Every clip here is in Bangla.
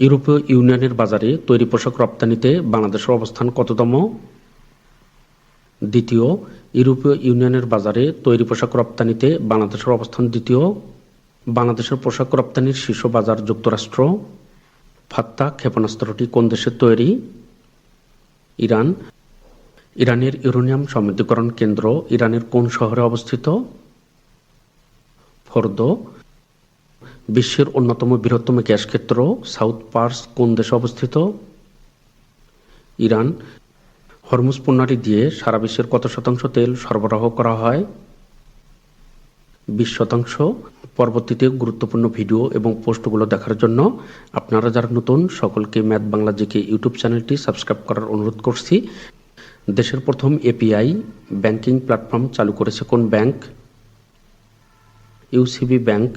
ইউরোপীয় ইউনিয়নের বাজারে তৈরি পোশাক রপ্তানিতে বাংলাদেশের অবস্থান কততম? দ্বিতীয়, ইউরোপীয় ইউনিয়নের বাজারে তৈরি পোশাক রপ্তানিতে বাংলাদেশের অবস্থান দ্বিতীয়। বাংলাদেশের পোশাক রপ্তানির শীর্ষ বাজার যুক্তরাষ্ট্র। ফাত্তা, ক্ষেপণাস্ত্রটি কোন দেশের তৈরি? ইরান। ইরানের ইউরেনিয়াম সমৃদ্ধিকরণ কেন্দ্র ইরানের কোন শহরে অবস্থিত? ফোর্দো বিশ্বের অন্যতম বৃহত্তম গ্যাস ক্ষেত্র, সাউথ পার্স কোন দেশে অবস্থিত? ইরান। হরমুজ প্রণালী দিয়ে সারা বিশ্বের কত শতাংশ তেল সরবরাহ করা হয়? বিশ শতাংশ। পরবর্তীতে গুরুত্বপূর্ণ ভিডিও এবং পোস্টগুলো দেখার জন্য আপনারা যারা নতুন, সকলকে ম্যাথ বাংলা জিকে ইউটিউব চ্যানেলটি সাবস্ক্রাইব করার অনুরোধ করছি। দেশের প্রথম এপিআই ব্যাংকিং প্ল্যাটফর্ম চালু করেছে কোন ব্যাংক? UCB bank.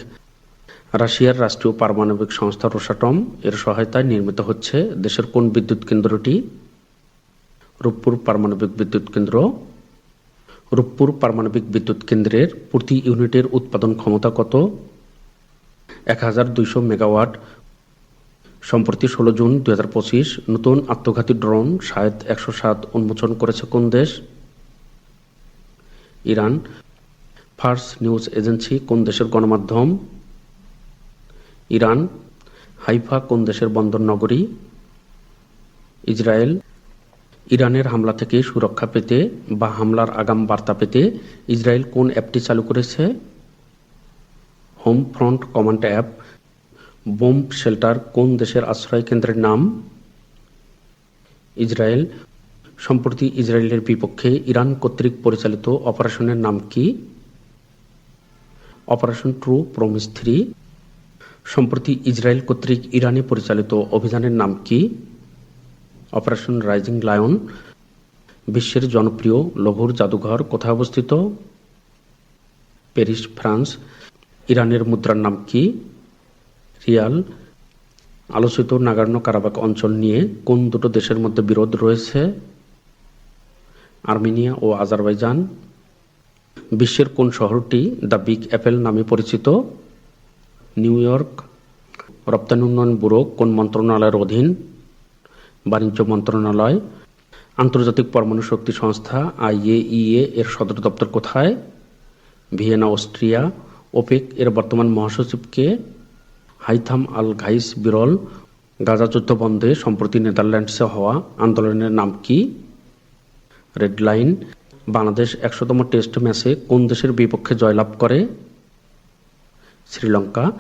রাশিয়ার রাষ্ট্রীয় পারমাণবিক সংস্থা রোসাটম এর সহায়তায় নির্মিত হচ্ছে দেশের কোন বিদ্যুৎ কেন্দ্রটি? রূপপুর পারমাণবিক বিদ্যুৎ কেন্দ্র। রূপপুর পারমাণবিক বিদ্যুৎ কেন্দ্রের প্রতি ইউনিটের উৎপাদন ক্ষমতা কত? এক হাজার দুইশো মেগাওয়াট। সম্প্রতি ষোলো জুন দুই হাজার পঁচিশ নতুন আত্মঘাতী ড্রোন শায়দ একশো সাত উন্মোচন করেছে কোন দেশ? ইরান। ফার্স নিউজ এজেন্সি কোন দেশের গণমাধ্যম? ইরান, হাইফা কোন দেশের বন্দর নগরী, ইসরায়েল, ইরানের হামলা থেকে সুরক্ষা পেতে বা হামলার আগাম বার্তা পেতে ইসরায়েল কোন অ্যাপটি চালু করেছে? Home front command app bomb shelter কোন দেশের আশ্রয় কেন্দ্রের নাম? ইসরায়েল, সম্প্রতি ইসরায়েলের বিপক্ষে ইরান কর্তৃক পরিচালিত অপারেশনের নাম কি? অপারেশন ট্রু প্রমিস থ্রি সম্প্রতি ইসরায়েল কর্তৃক ইরানে পরিচালিত অভিযানের নাম কি? অপারেশন রাইজিং লায়ন, বিশ্বের জনপ্রিয় লঘুর জাদুঘর কোথায় অবস্থিত? Paris, France. ইরানের মুদ্রার নাম কি? রিয়াল। আলোচিত নাগার্নো কারাবাক অঞ্চল নিয়ে কোন দুটো দেশের মধ্যে বিরোধ রয়েছে? আর্মেনিয়া ও আজারবাইজান। বিশ্বের কোন শহরটি দ্য বিগ অ্যাপেল নামে পরিচিত? নিউ ইয়র্ক রপ্তানি উন্নয়ন ব্যুরো কোন মন্ত্রণালয়ের অধীন? বাণিজ্য মন্ত্রণালয়, আন্তর্জাতিক পরমাণু শক্তি সংস্থা, আইএইএ এর সদর দপ্তর কোথায়? ভিয়েনা, অস্ট্রিয়া, ওপেক এর বর্তমান মহাসচিবকে হাইথাম আল ঘাইস বিরল, গাজা যুদ্ধ বন্ধে সম্প্রতি নেদারল্যান্ডসে হওয়া আন্দোলনের নাম কি? রেড লাইন, বাংলাদেশ একশোতম টেস্ট ম্যাচে কোন দেশের বিপক্ষে জয়লাভ করে? 스리랑카?